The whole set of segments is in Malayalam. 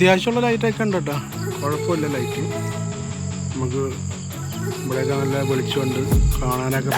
അത്യാവശ്യമുള്ള ലൈറ്റൊക്കെ ഉണ്ട് കേട്ടോ. കുഴപ്പമില്ല ലൈറ്റ്. നമുക്ക് ഇവിടെയൊക്കെ നല്ല വെളിച്ചമുണ്ട്. കാണാനൊക്കെ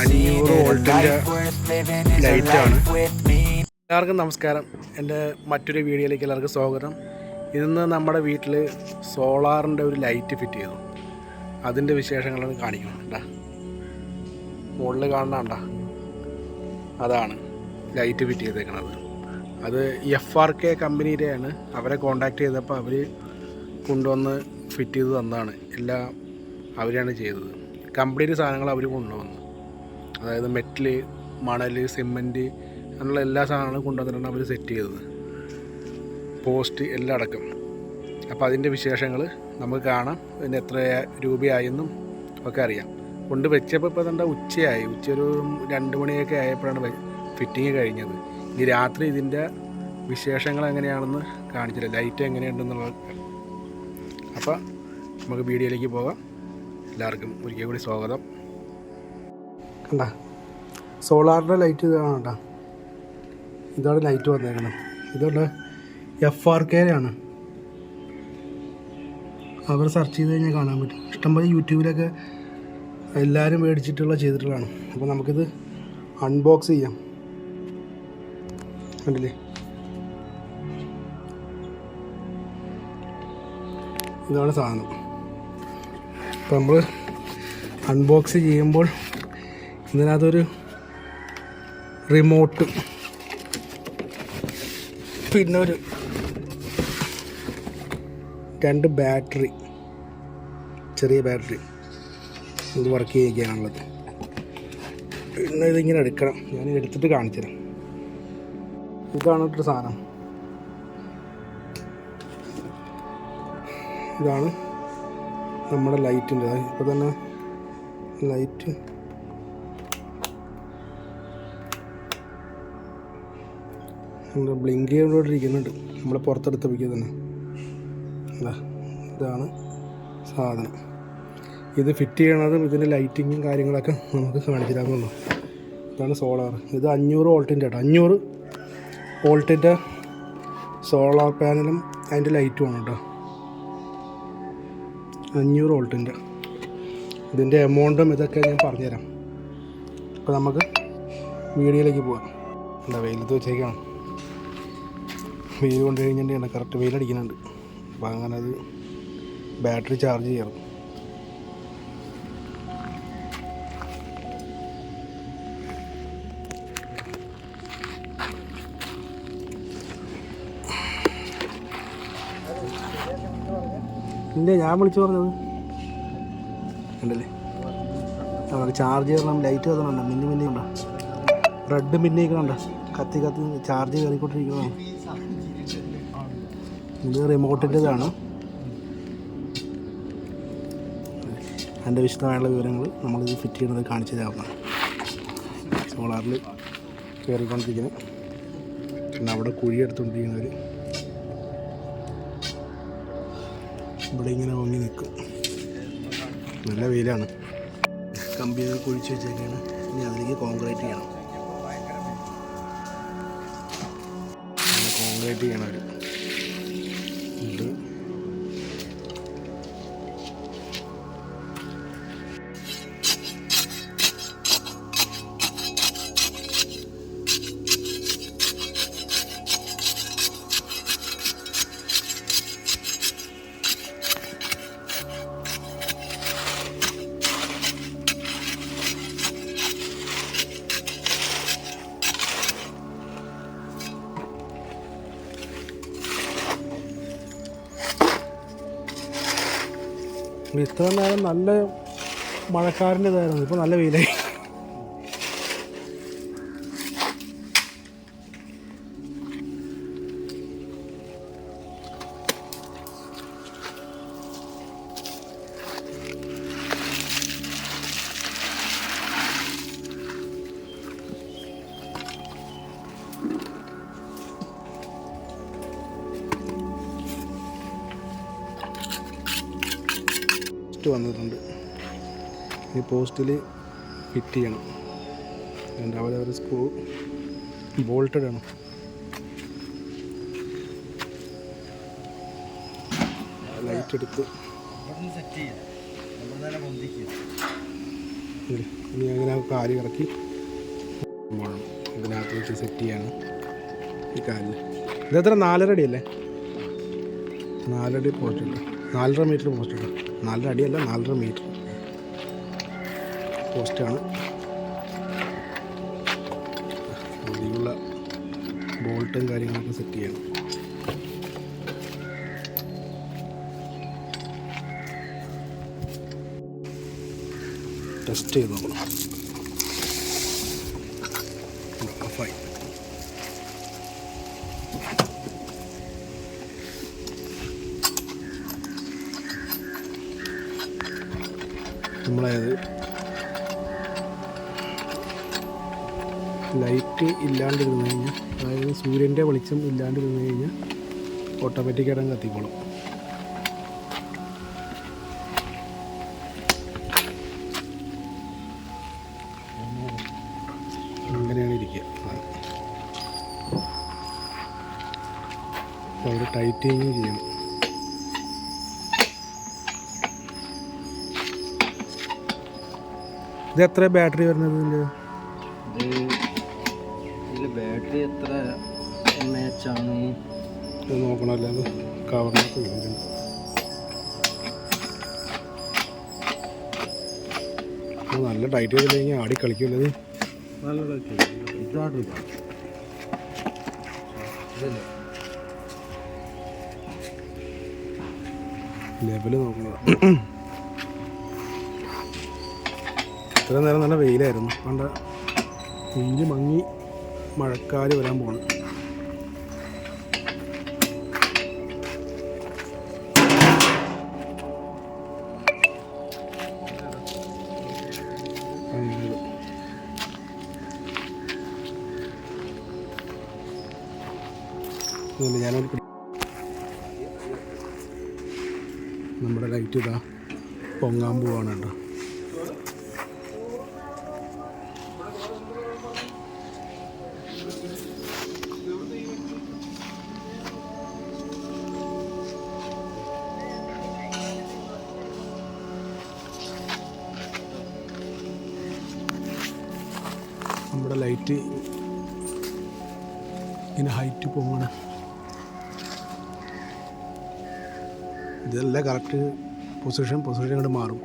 അഞ്ഞൂറ് വോൾട്ടിന്റെ ലൈറ്റാണ്. എല്ലാവർക്കും നമസ്കാരം. എന്റെ മറ്റൊരു വീഡിയോയിലേക്ക് എല്ലാവർക്കും സ്വാഗതം. ഇന്ന് നമ്മുടെ വീട്ടിൽ സോളാറിന്റെ ഒരു ലൈറ്റ് ഫിറ്റ് ചെയ്തു. അതിന്റെ വിശേഷങ്ങളാണ് കാണിക്കുന്നത് കേട്ടാ. മുകളിൽ കാണുന്ന അതാണ് ലൈറ്റ് ഫിറ്റ് ചെയ്തേക്കണത്. അത് എഫ് ആർ കെ കമ്പനിയുടെയാണ്. അവരെ കോണ്ടാക്ട് ചെയ്തപ്പോൾ അവർ കൊണ്ടുവന്ന് ഫിറ്റ് ചെയ്ത് തന്നതാണ്. എല്ലാം അവരാണ് ചെയ്തത്. കംപ്ലീറ്റ് സാധനങ്ങൾ അവർ കൊണ്ടുവന്നു. അതായത് മെറ്റൽ മണൽ സിമന്റ് അങ്ങനെയുള്ള എല്ലാ സാധനങ്ങളും കൊണ്ടുവന്നിട്ടാണ് അവർ സെറ്റ് ചെയ്തത്. പോസ്റ്റ് എല്ലാം അടക്കം. അപ്പോൾ അതിന്റെ വിശേഷങ്ങൾ നമുക്ക് കാണാം. അതിന് എത്ര രൂപയായെന്നും ഒക്കെ അറിയാം. കൊണ്ട് വെച്ചപ്പോൾ ഇപ്പോൾ എന്താ ഉച്ചയായി. ഉച്ച ഒരു രണ്ട് മണിയൊക്കെ ആയപ്പോഴാണ് ഫിറ്റിങ് കഴിഞ്ഞത്. ഇനി രാത്രി ഇതിന്റെ വിശേഷങ്ങൾ എങ്ങനെയാണെന്ന് കാണിച്ചില്ല. ലൈറ്റ് എങ്ങനെയുണ്ടെന്നുള്ളത് അപ്പോൾ നമുക്ക് വീഡിയോയിലേക്ക് പോകാം. എല്ലാവർക്കും ഒരിക്കൽ കൂടി സ്വാഗതം. കണ്ട? സോളാറിന്റെ ലൈറ്റ് ഇതാണ് കേട്ടോ ഇതാണ് ലൈറ്റ് വന്നേക്കുന്നത് ഇതുകൊണ്ട് എഫ് ആർ കെ ആണ് അവർ സെർച്ച് ചെയ്ത് കഴിഞ്ഞാൽ കാണാൻ പറ്റും. ഇഷ്ടംപോലെ യൂട്യൂബിലൊക്കെ എല്ലാവരും മേടിച്ചിട്ടുള്ള ചെയ്തിട്ടുള്ളതാണ്. അപ്പോൾ നമുക്കിത് അൺബോക്സ് ചെയ്യാം. കണ്ടില്ലേ ഇതാണ് സാധനം. അപ്പോൾ നമ്മൾ അൺബോക്സ് ചെയ്യുമ്പോൾ ഇതിനകത്തൊരു റിമോട്ട് പിന്നെ ഒരു രണ്ട് ബാറ്ററി ചെറിയ ബാറ്ററി ഇത് വർക്ക് ചെയ്യിക്കാനുള്ളത് പിന്നെ ഇതിങ്ങനെ എടുക്കണം. ഞാൻ എടുത്തിട്ട് കാണിച്ചു തരാം ഇതാണ് ഒരു സാധനം. ഇതാണ് നമ്മുടെ ലൈറ്റിന്റെ. ഇപ്പോൾ തന്നെ ലൈറ്റ്. നമ്മുടെ ബ്ലിങ്ക് ചെയ്തുകൊണ്ടിരിക്കുന്നുണ്ട് നമ്മൾ പുറത്തെടുത്ത് വയ്ക്കുക തന്നെ. ഇതാണ് സാധനം. ഇത് ഫിറ്റ് ചെയ്യണതും ഇതിന്റെ ലൈറ്റിങ്ങും കാര്യങ്ങളൊക്കെ നമുക്ക് കാണിച്ചു തരാമെന്നുള്ളൂ. ഇതാണ് സോളാർ. ഇത് അഞ്ഞൂറ് വോൾട്ടിന്റെ കേട്ടോ. അഞ്ഞൂറ് വോൾട്ടിന്റെ സോളാർ പാനലും അതിന്റെ ലൈറ്റുമാണ് കേട്ടോ അഞ്ഞൂറ് വോൾട്ടിന്റെ. ഇതിന്റെ എമൗണ്ടും ഇതൊക്കെ ഞാൻ പറഞ്ഞുതരാം. അപ്പോൾ നമുക്ക് വീഡിയോയിലേക്ക് പോകാം എന്താ വെയിലത്ത് വെച്ചേക്കാണ്. വെയിൽ കൊണ്ട് കഴിഞ്ഞിട്ടുണ്ടെങ്കിൽ കറക്റ്റ് വെയിലടിക്കുന്നുണ്ട്. അപ്പോൾ അങ്ങനെ അത് ബാറ്ററി ചാർജ് ചെയ്യണം. ഇല്ല ഞാൻ വിളിച്ചു പറഞ്ഞത്. ഉണ്ടല്ലേ നമുക്ക് ചാർജ് ചെയ്യണം ലൈറ്റ് കത്തണുണ്ടോ മിന്നി മിന്നി ഉണ്ടോ റെഡ് മിന്നി കണ്ട? കത്തി കത്തി ചാർജ് കയറിക്കൊണ്ടിരിക്കുന്നതാണ് ഇത് റിമോട്ടിന്റെതാണ് അതിന്റെ വിശദമായുള്ള വിവരങ്ങൾ നമ്മളിത് ഫിറ്റ് ചെയ്യുന്നത് കാണിച്ചു തരാം സോളാറിൽ കയറിക്കൊണ്ടിരിക്കുന്നത് പിന്നെ അവിടെ കുഴി എടുത്തുകൊണ്ടിരിക്കുന്നവർ ഇവിടെ ഇങ്ങനെ പൊങ്ങി നിൽക്കും. നല്ല വെയിലാണ്. കമ്പിയൊക്കെ കുഴിച്ച് വെച്ചേക്കാണ്. ഇനി അതിലേക്ക് കോൺക്രീറ്റ് ചെയ്യണം. കോൺക്രീറ്റ് ചെയ്യണം അവർ ഇത്ര നേരം നല്ല മഴക്കാരന്റെ ഇതായിരുന്നു. ഇപ്പോൾ നല്ല വെയിലായി. പോസ്റ്റ് വന്നിട്ടുണ്ട്. ഈ പോസ്റ്റിൽ ഫിറ്റ് ചെയ്യണം. രണ്ടാമത് അവർ സ്ക്രൂ ബോൾട്ടഡ് ആണ്. ലൈറ്റ് എടുത്ത്. ഇനി അങ്ങനെ കാൽ ഇറക്കി പോകണം ഇതിനകത്ത് വെച്ച് സെറ്റ് ചെയ്യാണ്. ഈ കാലിൽ. ഇതെത്ര നാലര അടിയല്ലേ? നാലടി പോസ്റ്റ് ഉണ്ട് നാലര മീറ്റർ പോസ്റ്റ് ഉണ്ട് നാലര അടിയല്ല നാലര മീറ്റർ. പോസ്റ്റാണ്. അതിലുള്ള ബോൾട്ടും കാര്യങ്ങളൊക്കെ സെറ്റ് ചെയ്യണം. ടെസ്റ്റ് ചെയ്ത് നോക്കണം നമ്മളത് ലൈറ്റ് ഇല്ലാണ്ടിരുന്ന് കഴിഞ്ഞാൽ അതായത് സൂര്യന്റെ വെളിച്ചം ഇല്ലാണ്ടിരുന്ന് കഴിഞ്ഞാൽ ഓട്ടോമാറ്റിക്കായിട്ട് അങ്ങ് കത്തിക്കോളും അങ്ങനെയാണ് ഇരിക്കുക. ടൈറ്റിങ് ചെയ്യണം. ഇത് എത്ര ബാറ്ററി വരുന്നത് ഇതിന്റെ? ബാറ്ററി എത്ര എം എച്ച് ആണ്? ഇത് നോക്കണമല്ലോ അത് കവറിനൊക്കെ വരുന്നുണ്ട് ഇത് നല്ല ടൈറ്റ് ചെയ്തില്ലെങ്കിൽ ആടി കളിക്കില്ലത് നല്ല ലെവൽ നോക്കുന്നത് ഇത്ര നേരം നല്ല വെയിലായിരുന്നു. പണ്ട് ഇഞ്ചി മങ്ങി മഴക്കാൽ വരാൻ പോകണം ഞാനൊരു നമ്മുടെ ലൈറ്റ് ഇതാ പൊങ്ങാൻ പോവാണ് കേട്ടോ. ലൈറ്റ് ഇങ്ങനെ ഹൈറ്റ് പോകണം ഇതല്ല കറക്റ്റ് പൊസിഷൻ പൊസിഷൻ അങ്ങോട്ട് മാറും.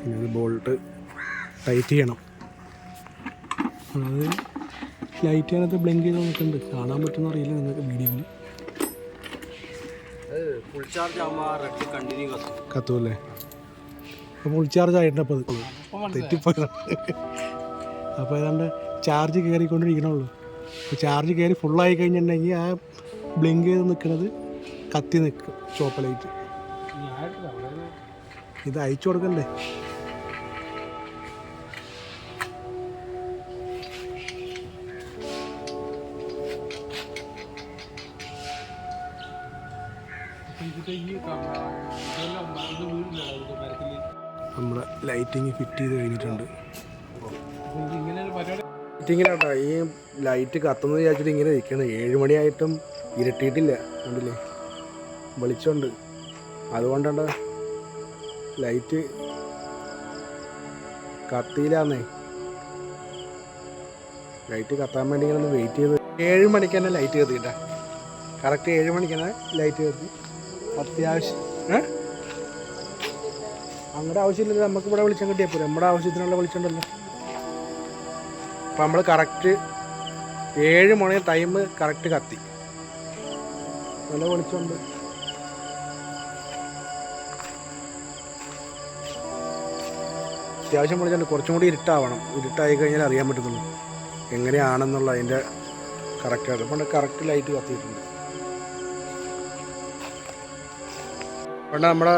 പിന്നെ അത് ബോൾട്ട് ടൈറ്റ് ചെയ്യണം. അത് ലൈറ്റ് ചെയ്യാനത്ത് ബ്ലിങ്ക് ചെയ്ത് നിൽക്കുന്നുണ്ട് കാണാൻ പറ്റുന്ന അറിയില്ല നിങ്ങൾക്ക് വീഡിയോയിൽ ഫുൾ ചാർജ് ആകുമ്പോൾ ആ റെഡ് കണ്ടിന്യൂ കത്തും. കത്തുമല്ലേ ഫുൾ ചാർജ് ആയിട്ടുണ്ട് അപ്പോൾ അത്. തെറ്റിപ്പോയി അപ്പോൾ ഏതാണ്ട് ചാർജ് കയറിക്കൊണ്ടിരിക്കണുള്ളൂ അപ്പോൾ ചാർജ് കയറി ഫുള്ളായി കഴിഞ്ഞിട്ടുണ്ടെങ്കിൽ ആ ബ്ലിങ്ക് ചെയ്ത് നിൽക്കുന്നത് കത്തി നിൽക്കും ചോപ്പ് ലൈറ്റ് ഇത് അയച്ചു കൊടുക്കണ്ടേ? നമ്മുടെ ലൈറ്റിങ് ഫിറ്റ് ചെയ്ത് കഴിഞ്ഞിട്ടുണ്ട്. ലൈറ്റിങ്ങിലാട്ടോ ഈ ലൈറ്റ് കത്തുന്നത് വിചാരിച്ചിട്ട് ഇങ്ങനെ ഇരിക്കണം ഏഴ് മണിയായിട്ടും ഇരട്ടിയിട്ടില്ല കണ്ടില്ലേ? വെളിച്ചമുണ്ട്. അതുകൊണ്ടാണ് ലൈറ്റ് കത്തിയില്ലാന്നേ. ലൈറ്റ് കത്താൻ വേണ്ടി ഇങ്ങനെ ഒന്ന് വെയിറ്റ് ചെയ്ത് ഏഴ് മണിക്ക് തന്നെ ലൈറ്റ് കത്തിയിട്ട. കറക്റ്റ് ഏഴ് മണിക്ക് തന്നെ ലൈറ്റ് കത്തി. അത്യാവശ്യം ഏ? അങ്ങടെ ആവശ്യമില്ലല്ലോ നമുക്ക് ഇവിടെ വെളിച്ചം കിട്ടിയാൽ പോലും നമ്മുടെ ആവശ്യത്തിനുള്ള വെളിച്ചമുണ്ടല്ലോ അപ്പം നമ്മൾ കറക്റ്റ് ഏഴ് മണി ടൈം കറക്റ്റ് കത്തി. നല്ല വെളിച്ചമുണ്ട്. അത്യാവശ്യം വിളിച്ചുണ്ട് കുറച്ചും കൂടി ഇരുട്ടാവണം. ഇരുട്ടായി കഴിഞ്ഞാൽ അറിയാൻ പറ്റത്തുള്ളൂ. എങ്ങനെയാണെന്നുള്ള അതിന്റെ കറക്റ്റായിട്ട് പണ്ട് കറക്റ്റ് ലൈറ്റ് കത്തിയിട്ടുണ്ട്. പണ്ട് നമ്മുടെ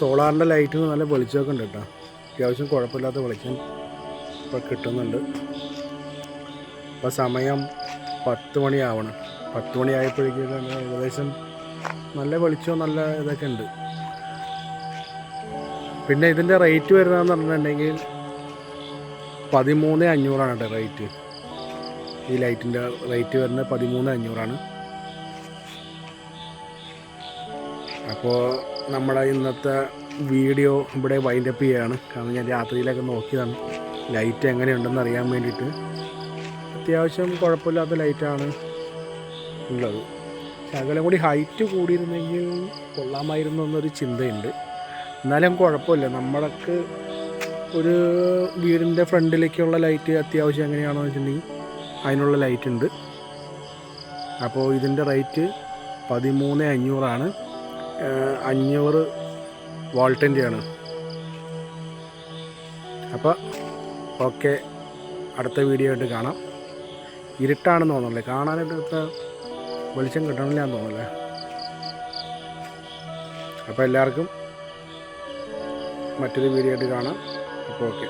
സോളാറിന്റെ ലൈറ്റിന് നല്ല വെളിച്ചമൊക്കെ ഉണ്ട് കേട്ടോ. അത്യാവശ്യം കുഴപ്പമില്ലാത്ത വെളിച്ചം ഇപ്പോൾ കിട്ടുന്നുണ്ട്. ഇപ്പോൾ സമയം പത്ത് മണിയാവണം. പത്ത് മണിയായപ്പോഴേക്കും ഏകദേശം നല്ല വെളിച്ചവും നല്ല ഇതൊക്കെ ഉണ്ട്. പിന്നെ ഇതിന്റെ റേറ്റ് വരുന്നതെന്ന് പറഞ്ഞിട്ടുണ്ടെങ്കിൽ പതിമൂന്ന് അഞ്ഞൂറാണ് കേട്ടോ റേറ്റ്. ഈ ലൈറ്റിന്റെ റേറ്റ് വരുന്നത് പതിമൂന്ന് അഞ്ഞൂറാണ്. അപ്പോൾ നമ്മുടെ ഇന്നത്തെ വീഡിയോ ഇവിടെ വൈൻഡപ്പ് ചെയ്യുകയാണ് കാരണം ഞാൻ രാത്രിയിലൊക്കെ നോക്കിയതാണ്. ലൈറ്റ് എങ്ങനെയുണ്ടെന്ന് അറിയാൻ വേണ്ടിയിട്ട്. അത്യാവശ്യം കുഴപ്പമില്ലാത്ത ലൈറ്റാണ് ഉള്ളത്. ശകലം കൂടി ഹൈറ്റ് കൂടിയിരുന്നെങ്കിൽ കൊള്ളാമായിരുന്നു എന്നൊരു ചിന്തയുണ്ട്. എന്നാലും കുഴപ്പമില്ല. നമ്മൾക്ക് ഒരു വീടിന്റെ ഫ്രണ്ടിലേക്കുള്ള ലൈറ്റ് അത്യാവശ്യം എങ്ങനെയാണെന്ന് വെച്ചിട്ടുണ്ടെങ്കിൽ അതിനുള്ള ലൈറ്റ് ഉണ്ട്. അപ്പോൾ ഇതിന്റെ റേറ്റ് പതിമൂന്ന് അഞ്ഞൂറാണ്. അഞ്ഞൂറ് വോൾട്ടിന്റെയാണ്. അപ്പോൾ ഓക്കെ അടുത്ത വീഡിയോ ആയിട്ട് കാണാം. ഇരുട്ടാണെന്ന് തോന്നുന്നില്ലേ? കാണാനായിട്ട് ഇത്ര വെളിച്ചം കിട്ടണില്ല എന്ന് തോന്നുന്നില്ലേ? അപ്പോൾ എല്ലാവർക്കും മറ്റൊരു വീഡിയോ ആയിട്ട് കാണാം. അപ്പോൾ ഓക്കെ.